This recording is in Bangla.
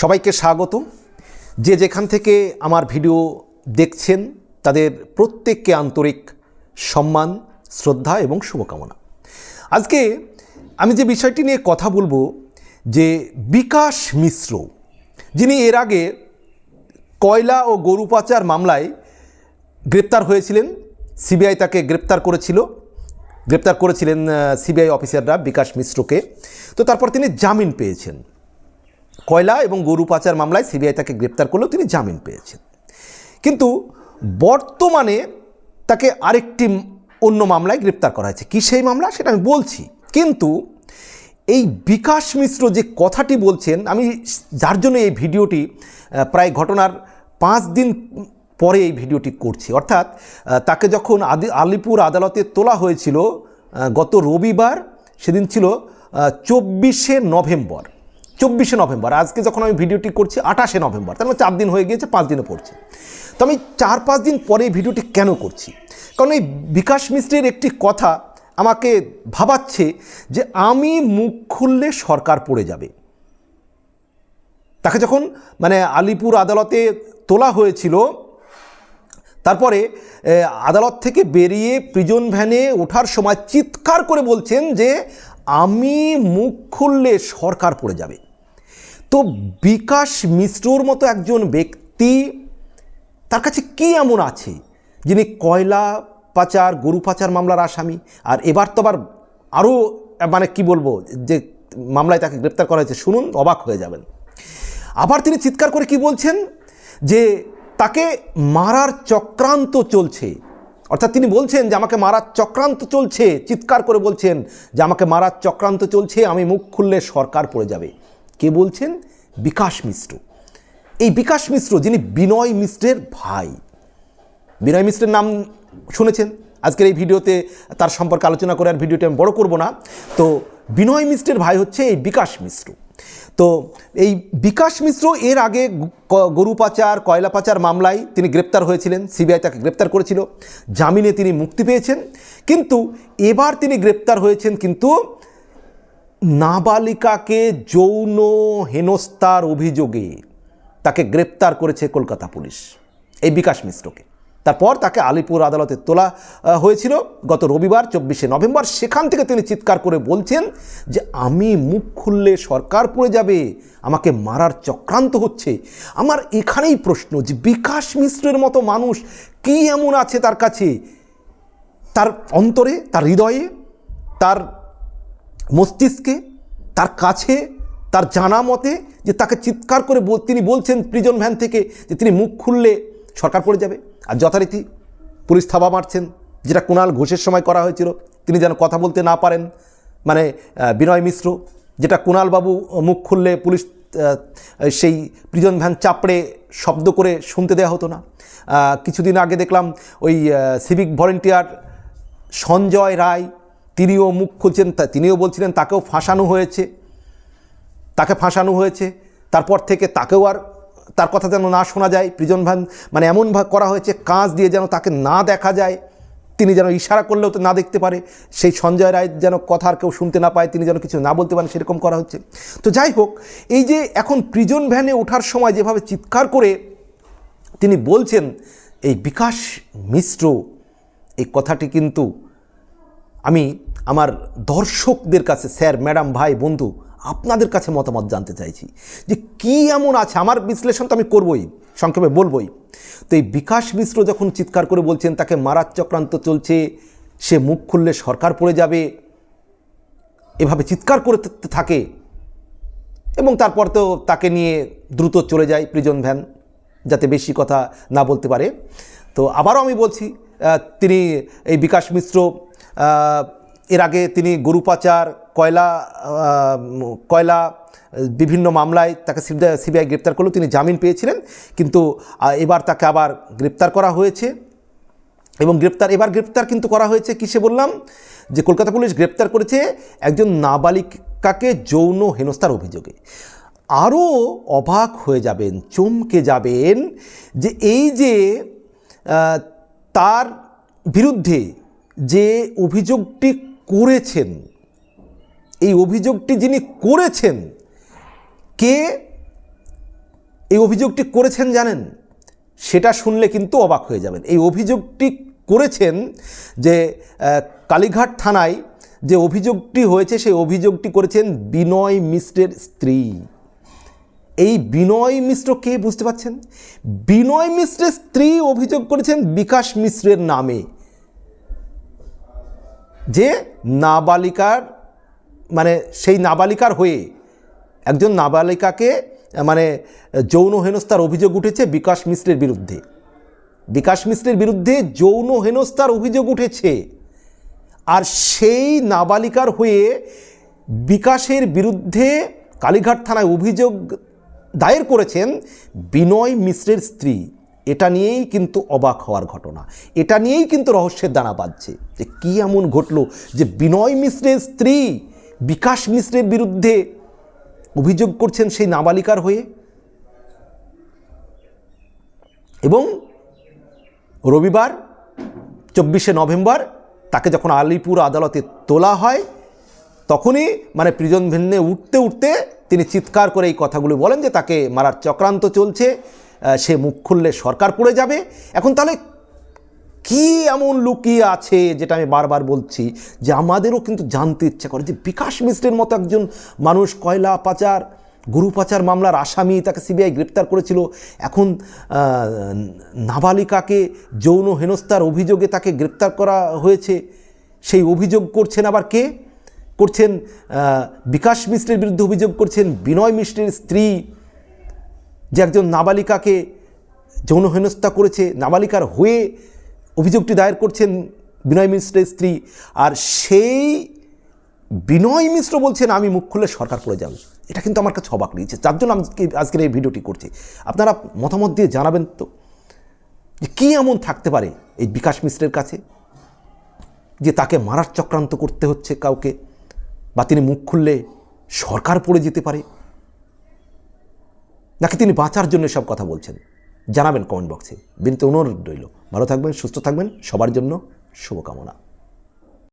সবাইকে স্বাগত যে যেখান থেকে আমার ভিডিও দেখছেন, তাদের প্রত্যেককে আন্তরিক সম্মান, শ্রদ্ধা এবং শুভকামনা। আজকে আমি যে বিষয়টি নিয়ে কথা বলব, যে বিকাশ মিশ্র, যিনি এর আগে কয়লা ও গরু পাচার মামলায় গ্রেপ্তার হয়েছিলেন, সিবিআই তাকে গ্রেপ্তার করেছিল, গ্রেপ্তার করেছিলেন সিবিআই অফিসাররা বিকাশ মিশ্রকে। তো তারপর তিনি জামিন পেয়েছেন। কয়লা এবং গরু পাচার মামলায় সিবিআই তাকে গ্রেপ্তার করলেও তিনি জামিন পেয়েছেন। কিন্তু বর্তমানে তাকে আরেকটি অন্য মামলায় গ্রেপ্তার করা হয়েছে। কী সেই মামলা? সেটা আমি বলছি। কিন্তু এই বিকাশ মিশ্র যে কথাটি বলছেন, আমি যার জন্য এই ভিডিওটি প্রায় ঘটনার পাঁচ দিন পরে এই ভিডিওটি করছি। অর্থাৎ তাকে যখন আদি, আলিপুর আদালতে তোলা হয়েছিল গত রবিবার, সেদিন ছিল চব্বিশে নভেম্বর। চব্বিশে নভেম্বর। আজকে যখন আমি ভিডিওটি করছি, আঠাশে নভেম্বর। তার মানে চার দিন হয়ে গিয়েছে, পাঁচ দিনে পড়ছে। তো আমি চার, পাঁচ দিন পরে এই ভিডিওটি কেন করছি? কারণ এই বিকাশ মিশ্রের একটি কথা আমাকে ভাবাচ্ছে যে আমি মুখ খুললে সরকার পড়ে যাবে। তাকে যখন মানে আলিপুর আদালতে তোলা হয়েছিল, তারপরে আদালত থেকে বেরিয়ে প্রিজন ভ্যানে ওঠার সময় চিৎকার করে বলছেন যে আমি মুখ খুললে সরকার পড়ে যাবে। তো বিকাশ মিশ্রর মতো একজন ব্যক্তি, তার কাছে কি এমন আছে? যিনি কয়লা পাচার, গরু পাচার মামলার আসামি, আর এবার তো আবার আরও মানে কি বলব, যে মামলায় তাকে গ্রেপ্তার করা হয়েছে, শুনুন, অবাক হয়ে যাবেন। আবার তিনি চিৎকার করে কি বলছেন? যে তাকে মারার চক্রান্ত চলছে। অর্থাৎ তিনি বলছেন যে আমাকে মারার চক্রান্ত চলছে, চিৎকার করে বলছেন যে আমাকে মারার চক্রান্ত চলছে, আমি মুখ খুললে সরকার পড়ে যাবে। কে বলছেন? বিকাশ মিশ্র। এই বিকাশ মিশ্র যিনি বিনয় মিশ্রের ভাই, বিনয় মিশ্রের নাম শুনেছেন? আজকের এই ভিডিওতে তার সম্পর্কে আলোচনা করে আর ভিডিওটি আমি বড় করব না। তো বিনয় মিশ্রের ভাই হচ্ছে এই বিকাশ মিশ্র। তো এই বিকাশ মিশ্র এর আগে গরু পাচার, কয়লা পাচার মামলায় তিনি গ্রেপ্তার হয়েছিলেন, সিবিআই তাকে গ্রেপ্তার করেছিল, জামিনে তিনি মুক্তি পেয়েছেন। কিন্তু এবার তিনি গ্রেপ্তার হয়েছেন কিন্তু নাবালিকাকে যৌন হেনস্থার অভিযোগে তাকে গ্রেপ্তার করেছে কলকাতা পুলিশ, এই বিকাশ মিশ্রকে। তারপর তাকে আলিপুর আদালতে তোলা হয়েছিল গত রবিবার, চব্বিশে নভেম্বর। সেখান থেকে তিনি চিৎকার করে বলছেন যে, আমি মুখ খুললে সরকার পড়ে যাবে, আমাকে মারার চক্রান্ত হচ্ছে। আমার এখানেই প্রশ্ন যে, বিকাশ মিশ্রের মতো মানুষ কী এমন আছে তার কাছে? তার অন্তরে, তার হৃদয়ে, তার মস্তিষ্কে, তার কাছে, তার জানা মতে যে তাকে চিৎকার করে তিনি বলছেন প্রিজন ভ্যান থেকে যে তিনি মুখ খুললে সরকার পড়ে যাবে। আর যথারীতি পুলিশ থাবা মারছেন, যেটা কুণাল ঘোষের সময় করা হয়েছিল। তিনি যেন কথা বলতে না পারেন। মানে বিনয় মিশ্র, যেটা কুণালবাবু মুখ খুললে পুলিশ সেই প্রিজন ভ্যান চাপড়ে শব্দ করে শুনতে দেওয়া হতো না। কিছুদিন আগে দেখলাম ওই সিভিক ভলেন্টিয়ার সঞ্জয় রায় তিনিও মুখ খুলছেন তিনিও বলছিলেন তাকেও ফাঁসানো হয়েছে। তাকে ফাঁসানো হয়েছে। তারপর থেকে তাকেও আর তার কথা যেন না শোনা যায় প্রিজন ভ্যান মানে এমন ভাগ করা হয়েছে, কাঁচ দিয়ে যেন তাকে না দেখা যায়। তিনি যেন ইশারা করলেও তো না দেখতে পারে। সেই সঞ্জয় রায় যেন কথা আর কেউ শুনতে না পায়, তিনি যেন কিছু না বলতে পারেন, সেরকম করা হচ্ছে। তো যাই হোক, এই যে এখন প্রিজন ভ্যানে ওঠার সময় যেভাবে চিৎকার করে তিনি বলছেন, এই বিকাশ মিশ্র, এই কথাটি কিন্তু আমি আমার দর্শকদের কাছে, স্যার, ম্যাডাম, ভাই, বন্ধু, আপনাদের কাছে মতামত জানতে চাইছি যে কি এমন আছে? আমার বিশ্লেষণ তো আমি করবই, সংক্ষেপে বলবই। তো এই বিকাশ মিশ্র যখন চিৎকার করে বলছেন, তাকে মারার চক্রান্ত চলছে, সে মুখ খুললে সরকার পড়ে যাবে, এভাবে চিৎকার করে থাকে, এবং তারপর তো তাকে নিয়ে দ্রুত চলে যায় প্রিজন ভ্যান যাতে বেশি কথা না বলতে পারে। তো আবারও আমি বলছি তিনি এই বিকাশ মিশ্র এর আগে তিনি গরু পাচার কয়লা কয়লা, বিভিন্ন মামলায় তাকে সিবিআই গ্রেপ্তার করলেও তিনি জামিন পেয়েছিলেন। কিন্তু এবার তাকে আবার গ্রেপ্তার করা হয়েছে। এবং গ্রেপ্তার, এবার গ্রেপ্তার কিন্তু করা হয়েছে কিসে বললাম? যে কলকাতা পুলিশ গ্রেপ্তার করেছে একজন নাবালিকাকে যৌন হেনস্থার অভিযোগে। আরও অবাক হয়ে যাবেন, চমকে যাবেন যে এই যে তার বিরুদ্ধে যে অভিযোগটি করেছেন, এই অভিযোগটি যিনি করেছেন, কে এই অভিযোগটি করেছেন জানেন? সেটা শুনলে কিন্তু অবাক হয়ে যাবেন। এই অভিযোগটি করেছেন যে কালীঘাট থানায় যে অভিযোগটি হয়েছে, সেই অভিযোগটি করেছেন বিনয় মিশ্রের স্ত্রী। এই বিনয় মিশ্র কে বুঝতে পারছেন? বিনয় মিশ্রের স্ত্রী অভিযোগ করেছেন বিকাশ মিশ্রের নামে। যে নাবালিকার মানে সেই নাবালিকার হয়ে একজন নাবালিকাকে মানে যৌন হেনস্থার অভিযোগ উঠেছে বিকাশ মিশ্রের বিরুদ্ধে। বিকাশ মিশ্রের বিরুদ্ধে যৌন হেনস্থার অভিযোগ উঠেছে। আর সেই নাবালিকার হয়ে বিকাশের বিরুদ্ধে কালীঘাট থানায় অভিযোগ দায়ের করেছেন বিনয় মিশ্রের স্ত্রী। এটা নিয়েই কিন্তু অবাক হওয়ার ঘটনা। এটা নিয়েই কিন্তু রহস্যের দানা বাঁধছে যে কী এমন ঘটলো যে বিনয় মিশ্রের স্ত্রী বিকাশ মিশ্রের বিরুদ্ধে অভিযোগ করছেন সেই নাবালিকার হয়ে। এবং রবিবার, চব্বিশে নভেম্বর, তাকে যখন আলিপুর আদালতে তোলা হয়, তখনই মানে প্রিজন ভেন্যে উঠতে উঠতে তিনি চিৎকার করে এই কথাগুলো বলেন যে তাকে মারার চক্রান্ত চলছে। সে মুখ খুললে সরকার পড়ে যাবে। এখন তাহলে কি এমন লুকিয়ে আছে যেটা আমি বারবার বলছি যে আমাদেরও কিন্তু জানতে ইচ্ছা করে যে বিকাশ মিশ্রের মতো একজন মানুষ কয়লা পাচার, গরু পাচার মামলার আসামি তাকে সিবিআই গ্রেপ্তার করেছিল। এখন নাবালিকাকে যৌন হেনস্থার অভিযোগে তাকে গ্রেপ্তার করা হয়েছে। সেই অভিযোগ করছেন আবার কে? করছেন বিকাশ মিশ্রের বিরুদ্ধে অভিযোগ করছেন বিনয় মিশ্রের স্ত্রী। যে একজন নাবালিকাকে যৌন হেনস্থা করেছে, নাবালিকার হয়ে অভিযোগটি দায়ের করছেন বিনয় মিশ্রের স্ত্রী, আর সেই বিনয় মিশ্র বলছেন, আমি মুখ খুললে সরকার পড়ে যাবে। এটা কিন্তু আমার কাছে অবাক লেগেছে। যার জন্য আমি আজকে- আজকের এই ভিডিওটি করছি। আপনারা মতামত দিয়ে জানাবেন তো, যে কী এমন থাকতে পারে এই বিকাশ মিশ্রের কাছে, যে তাকে মারার চক্রান্ত করতে হচ্ছে কাউকে, বা তিনি মুখ খুললে সরকার পড়ে যেতে পারে? নাকি তিনি বাঁচার জন্য সব কথা বলছেন? জানাবেন কমেন্ট বক্সে বিনীত অনুরোধ রইল। ভালো থাকবেন, সুস্থ থাকবেন। সবার জন্য শুভকামনা।